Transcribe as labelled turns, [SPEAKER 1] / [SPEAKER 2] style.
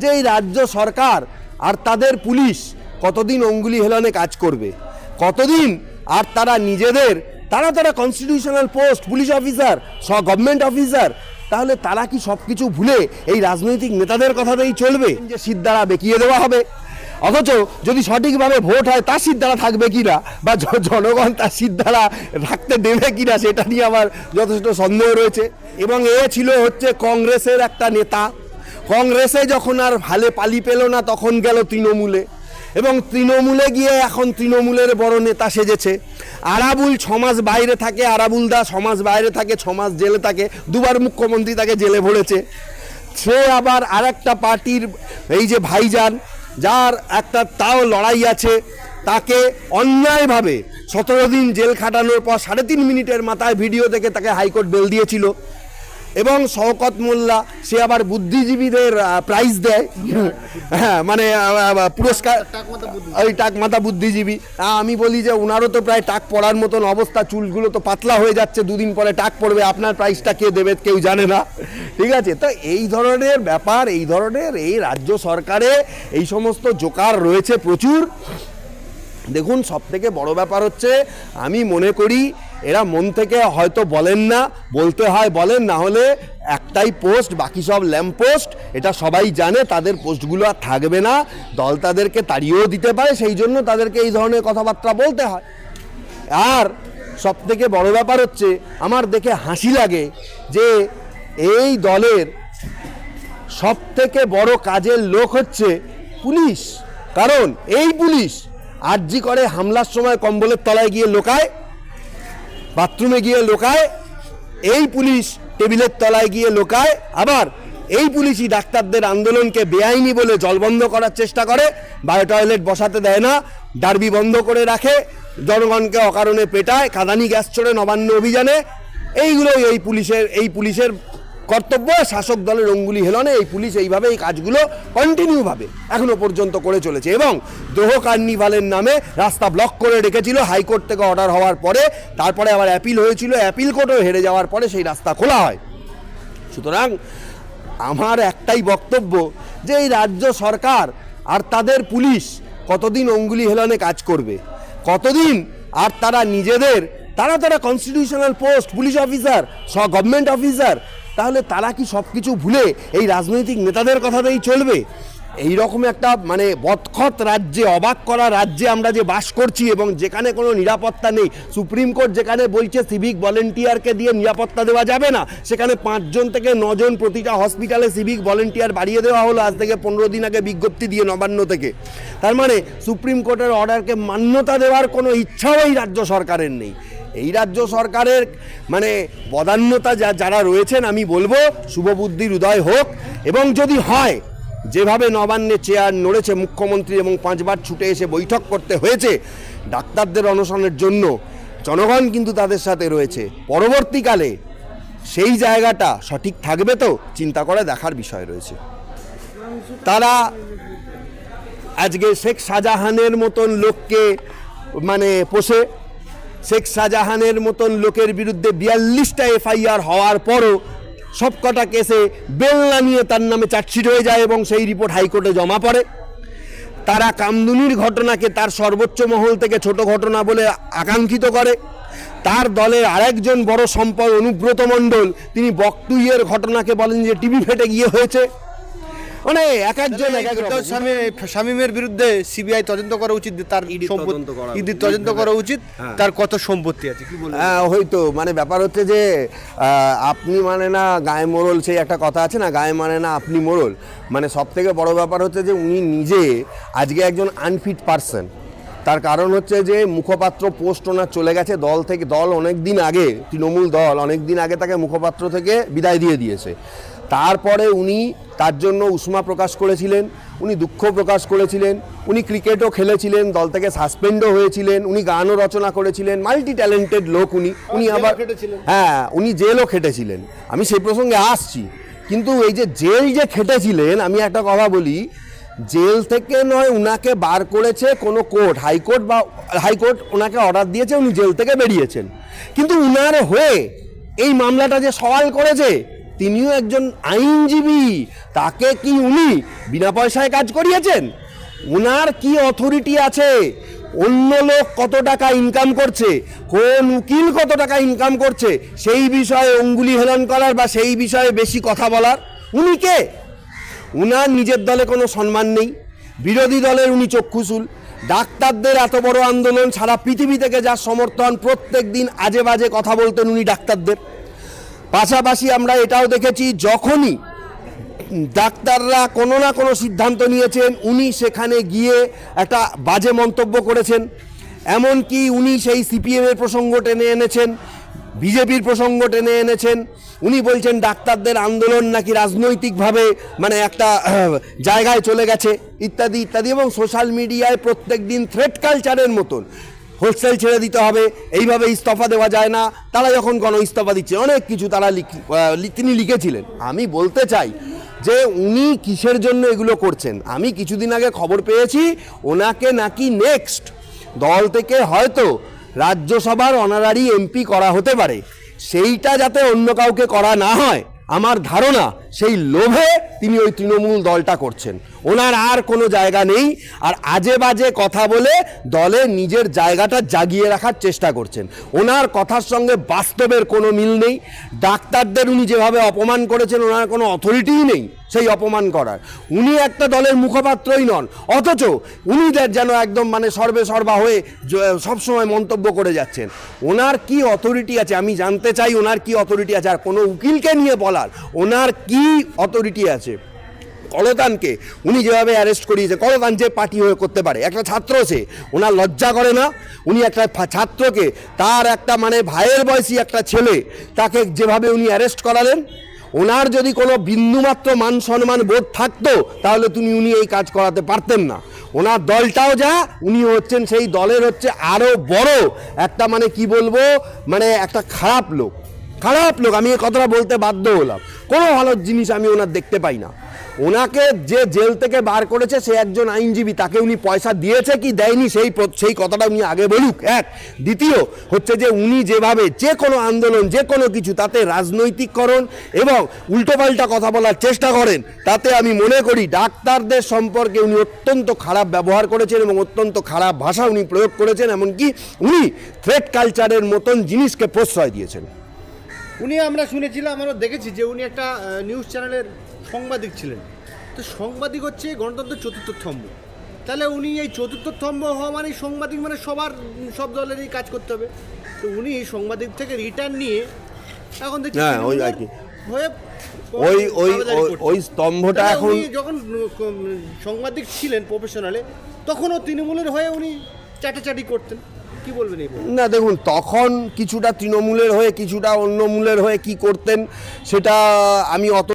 [SPEAKER 1] যে এই রাজ্য সরকার আর তাদের পুলিশ কতদিন অঙ্গুলি হেলনে কাজ করবে? কতদিন আর তারা নিজেদের, তারা তারা কনস্টিটিউশনাল পোস্ট পুলিশ অফিসার স গভর্নমেন্ট অফিসার তাহলে তারা কি সব কিছু ভুলে এই রাজনৈতিক নেতাদের কথাতেই চলবে? যে সিদ্ধারা বেঁকিয়ে দেওয়া হবে। অথচ যদি সঠিকভাবে ভোট হয়, তার সিদ্ধারা থাকবে কিনা? বা জনগণ তার সিদ্ধারা রাখতে দেবে কিনা, সেটা নিয়ে আমার যথেষ্ট সন্দেহ রয়েছে। এবং এ ছিল হচ্ছে কংগ্রেসের একটা নেতা। কংগ্রেসে যখন আর ভালে পালি পেল না, তখন গেল তৃণমূলে। এবং তৃণমূলে গিয়ে এখন তৃণমূলের বড় নেতা সেজেছে। আরাবুল ছমাস বাইরে থাকে, আরাবুল দা ছমাস বাইরে থাকে, ছমাস জেলে থাকে, দুবার মুখ্যমন্ত্রী তাকে জেলে ভরেছে। সে আবার আরেকটা পার্টির এই যে ভাইজান, যার একটা তাও লড়াই আছে, তাকে অন্যায়ভাবে সতেরো দিন জেল খাটানোর পর সাড়ে তিন মিনিটের মাথায় ভিডিও দেখে তাকে হাইকোর্ট বেল দিয়েছিল। এবং শওকত মোল্লা, সে আবার বুদ্ধিজীবীদের প্রাইজ দেয়। হ্যাঁ মানে পুরস্কার, ওই টাক মাথা বুদ্ধিজীবী আমি বলি যে ওনারও তো প্রায় টাক পড়ার মতন অবস্থা, চুলগুলো তো পাতলা হয়ে যাচ্ছে, দুদিন পরে টাক পড়বে, আপনার প্রাইজটা কে দেবে কেউ জানে না। ঠিক আছে? তো এই ধরনের ব্যাপার, এই ধরনের এই রাজ্য সরকারে এই সমস্ত জোকার রয়েছে প্রচুর। দেখুন সব থেকে বড় ব্যাপার হচ্ছে, আমি মনে করি এরা মন থেকে হয়তো বলেন না, বলতে হয় বলেন, না হলে একটাই পোস্ট, বাকি সব ল্যাম্প পোস্ট, এটা সবাই জানে, তাদের পোস্টগুলো আর থাকবে না, দল তাদেরকে তাড়িয়েও দিতে পারে, সেই জন্য তাদেরকে এই ধরনের কথাবার্তা বলতে হয়। আর সব থেকে বড় ব্যাপার হচ্ছে, আমার দেখে হাসি লাগে যে এই দলের সব থেকে বড় কাজের লোক হচ্ছে পুলিশ। কারণ এই পুলিশ আরজি করে হামলার সময় কম্বলের তলায় গিয়ে লোকায় বাথরুমে গিয়ে লোকায়, এই পুলিশ টেবিলের তলায় গিয়ে লোকায়, আবার এই পুলিশই ডাক্তারদের আন্দোলনকে বেআইনি বলে জলবন্ধ করার চেষ্টা করে, বায়ো টয়লেট বসাতে দেয় না, ডার্বি বন্ধ করে রাখে, জনগণকে অকারণে পেটায় কাদানি গ্যাস ছড়ে নবান্ন অভিযানে। এইগুলোই এই পুলিশের এই পুলিশের কর্তব্য, শাসক দলের অঙ্গুলি হেলনে এই পুলিশ এইভাবে এই কাজগুলো কন্টিনিউভাবে এখনও পর্যন্ত করে চলেছে এবং দ্রোহ কার্নিভালের নামে রাস্তা ব্লক করে রেখেছিল। হাইকোর্ট থেকে অর্ডার হওয়ার পরে, তারপরে আবার অ্যাপিল হয়েছিল। অ্যাপিল কোর্টও হেরে যাওয়ার পরে সেই রাস্তা খোলা হয়। সুতরাং আমার একটাই বক্তব্য যে এই রাজ্য সরকার আর তাদের পুলিশ কতদিন অঙ্গুলি হেলনে কাজ করবে? কতদিন আর তারা নিজেদের, তারা তারা কনস্টিটিউশনাল পোস্ট পুলিশ অফিসার স গভর্নমেন্ট অফিসার তাহলে তারা কি সব কিছু ভুলে এই রাজনৈতিক নেতাদের কথাতেই চলবে? এই রকম একটা মানে বৎখত রাজ্যে, অবাক করা রাজ্যে আমরা যে বাস করছি এবং যেখানে কোনো নিরাপত্তা নেই, সুপ্রিম কোর্ট যেখানে বলছে সিভিক ভলেন্টিয়ারকে দিয়ে নিরাপত্তা দেওয়া যাবে না, সেখানে পাঁচজন থেকে নজন প্রতিটা হসপিটালে সিভিক ভলেন্টিয়ার বাড়িয়ে দেওয়া হলো আজ থেকে পনেরো দিন আগে বিজ্ঞপ্তি দিয়ে নবান্ন থেকে। তার মানে সুপ্রিম কোর্টের অর্ডারকে মান্যতা দেওয়ার কোনো ইচ্ছাও এই রাজ্য সরকারের নেই। এই রাজ্য সরকারের মানে বদান্যতা যা যারা রয়েছেন, আমি বলব, শুভবুদ্ধির উদয় হোক। এবং যদি হয়, যেভাবে নবান্নে চেয়ার নড়েছে মুখ্যমন্ত্রী এবং পাঁচবার ছুটে এসে বৈঠক করতে হয়েছে ডাক্তারদের অনশনের জন্য, জনগণ কিন্তু তাদের সাথে রয়েছে। পরবর্তীকালে সেই জায়গাটা সঠিক থাকবে তো? চিন্তা করে দেখার বিষয় রয়েছে। তারা আজকে শেখ শাহজাহানের মতন লোককে মানে পোষে শেখ শাহজাহানের মতন লোকের বিরুদ্ধে বিয়াল্লিশটা এফআইআর হওয়ার পরও সবকটা কেসে বেল না নিয়ে তার নামে চার্জশিট হয়ে যায় এবং সেই রিপোর্ট হাইকোর্টে জমা পড়ে। তারা কামদুনির ঘটনাকে তার সর্বোচ্চ মহল থেকে ছোট ঘটনা বলে আকাঙ্ক্ষিত করে। তার দলের আরেকজন বড় সম্পদ অনুব্রত মণ্ডল, তিনি বকটুইয়ের ঘটনাকে বলেন যে টিভি ফেটে গিয়ে হয়েছে। মানে এক একজন এক এক
[SPEAKER 2] শামীমের বিরুদ্ধে সিবিআই তদন্ত করা উচিত তার সম্পত্তি-
[SPEAKER 1] তদন্ত করা উচিত।
[SPEAKER 2] তদন্ত করা উচিত
[SPEAKER 1] হ্যাঁ।
[SPEAKER 2] তার কত সম্পত্তি আছে কি বলব
[SPEAKER 1] হ্যাঁ হয়তো। মানে ব্যাপার হচ্ছে যে আপনি মানে না গায়ে মোড়ল সেই একটা কথা আছে না গায়ে মানে না আপনি মোড়ল। মানে সব থেকে বড় ব্যাপার হচ্ছে যে উনি নিজে আজকে একজন আনফিট পারসন তার কারণ হচ্ছে যে মুখপাত্র পোস্ট ওনার চলে গেছে দল থেকে দল অনেক দিন আগে তৃণমূল দল অনেক দিন আগে তাকে মুখপাত্র থেকে বিদায় দিয়ে দিয়েছে। তারপরে উনি তার জন্য উষ্মা প্রকাশ করেছিলেন উনি দুঃখ প্রকাশ করেছিলেন উনি ক্রিকেটও খেলেছিলেন দল থেকে সাসপেন্ডও হয়েছিলেন উনি গানও রচনা করেছিলেন মাল্টি ট্যালেন্টেড লোক উনি উনি আবার হ্যাঁ উনি জেলও খেটেছিলেন। আমি সেই প্রসঙ্গে আসছি কিন্তু এই যে জেল যে খেটেছিলেন আমি একটা কথা বলি জেল থেকে নয় উনাকে বার করেছে কোনো কোর্ট হাইকোর্ট বা হাইকোর্ট ওনাকে অর্ডার দিয়েছে উনি জেল থেকে বেরিয়েছেন। কিন্তু উনার হয়ে এই মামলাটা যে সওয়াল করেছে তিনিও একজন আইনজীবী। তাকে কি উনি বিনা পয়সায় কাজ করিয়েছেন? ওনার কি অথরিটি আছে? অন্য লোক কত টাকা ইনকাম করছে? কোন উকিল কত টাকা ইনকাম করছে? সেই বিষয়ে অঙ্গুলি হেলন করার বা সেই বিষয়ে বেশি কথা বলার? উনি কে? উনার নিজের দলে কোনো সম্মান নেই। বিরোধী দলের উনি চক্ষুশুল ডাক্তারদের এত বড় আন্দোলন সারা পৃথিবী থেকে যার সমর্থন প্রত্যেক দিন আজে বাজে কথা বলতেন উনি ডাক্তারদের। পাশাপাশি আমরা এটাও দেখেছি যখনই ডাক্তাররা কোনো না কোনো সিদ্ধান্ত নিয়েছেন, উনি সেখানে গিয়ে একটা বাজে মন্তব্য করেছেন। এমনকি উনি সেই সিপিএমের প্রসঙ্গ টেনে এনেছেন, বিজেপির প্রসঙ্গ টেনে এনেছেন। উনি বলছেন, ডাক্তারদের আন্দোলন নাকি রাজনৈতিকভাবে মানে একটা জায়গায় চলে গেছে, ইত্যাদি ইত্যাদি এবং সোশ্যাল মিডিয়ায় প্রত্যেক দিন থ্রেট কালচারের মতন। হোস্টেল ছেড়ে দিতে হবে এইভাবে ইস্তফা দেওয়া যায় না। তারা যখন গণ ইস্তফা দিচ্ছে, অনেক কিছু তারা তিনি লিখেছিলেন। আমি বলতে চাই যে উনি কিসের জন্য এগুলো করছেন? আমি কিছুদিন আগে খবর পেয়েছি, ওনাকে নাকি নেক্সট দল থেকে হয়তো রাজ্যসভার অনারারি এমপি করা হতে পারে। সেইটা যাতে অন্য কাউকে করা না হয়, আমার ধারণা, সেই লোভে তিনি ওই তৃণমূল দলটা করছেন। ওনার আর কোনো জায়গা নেই। আর আজে বাজে কথা বলে দলে নিজের জায়গাটা জাগিয়ে রাখার চেষ্টা করছেন। ওনার কথার সঙ্গে বাস্তবের কোনো মিল নেই। ডাক্তারদের উনি যেভাবে অপমান করেছেন, ওনার কোনো অথরিটিই নেই সেই অপমান করার। উনি একটা দলের মুখপাত্রই নন, অথচ উনি যেন একদম মানে সর্বে সর্বা হয়ে সবসময় মন্তব্য করে যাচ্ছেন। ওনার কি অথরিটি আছে আমি জানতে চাই, ওনার কি অথরিটি আছে? আর কোনো উকিলকে নিয়ে বলার, ওনার কি অথরিটি আছে? কলতানকে, উনি যেভাবে অ্যারেস্ট করিয়েছে, কলতান যে পার্টি হয়ে করতে পারে, একটা ছাত্র সে ওনার লজ্জা করে না? উনি একটা ছাত্রকে, তার একটা মানে ভাইয়ের বয়সী একটা ছেলে, তাকে যেভাবে উনি অ্যারেস্ট করালেন, ওনার যদি কোনো বিন্দুমাত্র মান সম্মান বোধ থাকতো, তাহলে তুমি উনি এই কাজ করাতে পারতেন না। ওনার দলটাও যা উনি হচ্ছেন সেই দলের হচ্ছে আরও বড় একটা মানে কি বলব মানে একটা খারাপ লোক। খারাপ লোক, আমি এই কথাটা বলতে বাধ্য হলাম। কোনো ভালো জিনিস আমি ওনার দেখতে পাই না। ওনাকে যে জেল থেকে বার করেছে, সে একজন আইনজীবী। তাকে উনি পয়সা দিয়েছে কি দেয়নি, সেই সেই কথাটা উনি আগে বলুক। এক। দ্বিতীয় হচ্ছে যে উনি যেভাবে যে কোনো আন্দোলন, যে কোনো কিছু, তাতে রাজনৈতিককরণ এবং উল্টোপাল্টা কথা বলার চেষ্টা করেন, তাতে আমি মনে করি ডাক্তারদের সম্পর্কে উনি অত্যন্ত খারাপ ব্যবহার করেছেন এবং অত্যন্ত খারাপ ভাষা উনি প্রয়োগ করেছেন, এমনকি উনি থ্রেট কালচারের মতন জিনিসকে প্রশ্রয় দিয়েছেন।
[SPEAKER 2] উনি আমরা শুনেছিলাম আমরা দেখেছি যে উনি একটা নিউজ চ্যানেলের সাংবাদিক ছিলেন। তো সাংবাদিক হচ্ছে গণতন্ত্রের চতুর্থ স্তম্ভ। তাহলে উনি এই চতুর্থ স্তম্ভ হওয়া মানে সাংবাদিক মানে সবার সব দলেরই কাজ করতে হবে। তো উনি সাংবাদিক থেকে রিটার্ন নিয়ে এখন দেখছি
[SPEAKER 1] হ্যাঁ, ওই আর কি।
[SPEAKER 2] হয়ে
[SPEAKER 1] ওই ওই ওই- স্তম্ভটা এখন
[SPEAKER 2] উনি যখন সাংবাদিক ছিলেন প্রফেশনালে তখনও তৃণমূলের হয়ে উনি চাটাচাটি করতেন।
[SPEAKER 1] না, দেখুন, তখন কিছুটা তৃণমূলের হয়ে, কিছুটা অন্য মূলের হয়ে কি করতেন, সেটা আমি অত